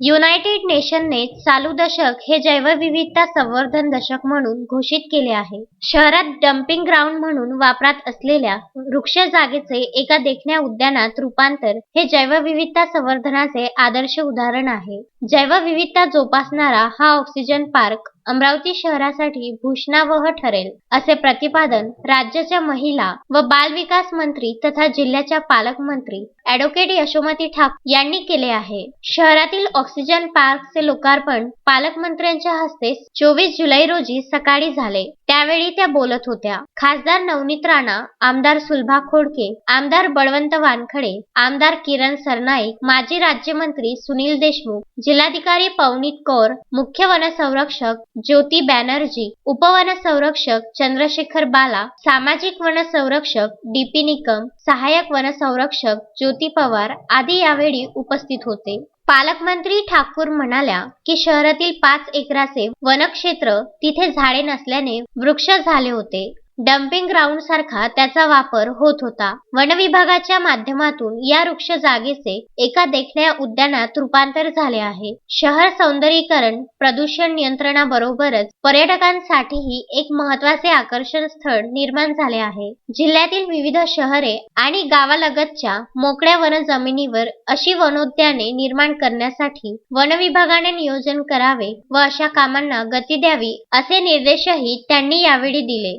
United नेशनने चालू दशक हे जैवविविधता संवर्धन दशक म्हणून घोषित केले आहे. शहरात डम्पिंग ग्राउंड म्हणून वापरात असलेल्या वृक्ष जागेचे एका देखण्या उद्यानात रूपांतर हे जैवविविधता संवर्धनाचे आदर्श उदाहरण आहे. जैवविविधता जोपासणारा हा ऑक्सिजन पार्क अमरावती शहरासाठी भूषणावह ठरेल असे प्रतिपादन राज्याच्या महिला व बाल विकास मंत्री तथा जिल्ह्याच्या पालकमंत्री ॲडव्होकेट यशोमती ठाकूर यांनी केले आहे. शहरातील ऑक्सिजन पार्कचे लोकार्पण पालकमंत्र्यांच्या हस्ते चोवीस जुलै रोजी सकाळी झाले. त्यावेळी त्या बोलत होत्या. खासदार नवनीत राणा आमदार सुलभा खोडके आमदार बळवंत वानखडे आमदार किरण सरनाईक माजी राज्यमंत्री सुनील देशमुख जिल्हाधिकारी पवनीत कौर मुख्य वनसंरक्षक ज्योती बॅनर्जी उपवनसंरक्षक चंद्रशेखर बाला सामाजिक वनसंरक्षक डीपी निकम सहाय्यक वनसंरक्षक ज्योती पवार आदी यावेळी उपस्थित होते. पालकमंत्री ठाकूर म्हणाल्या की शहरातील पाच एकराचे वनक्षेत्र तिथे झाडे नसल्याने वृक्ष झाले होते. डम्पिंग ग्राउंड सारखा त्याचा वापर होत होता. वन विभागाच्या माध्यमातून या वृक्ष जागेचे एका देखण्या उद्यानात रूपांतर झाले आहे. शहर सौंदर्यीकरण प्रदूषण नियंत्रणाबरोबरच पर्यटकांसाठीही एक महत्त्वाचे आकर्षण स्थळ निर्माण झाले आहे. जिल्ह्यातील विविध शहरे आणि गावालगतच्या मोकळ्या वन जमिनीवर अशी वनोद्याने निर्माण करण्यासाठी वन विभागाने नियोजन करावे व अशा कामांना गती द्यावी असे निर्देशही त्यांनी यावेळी दिले.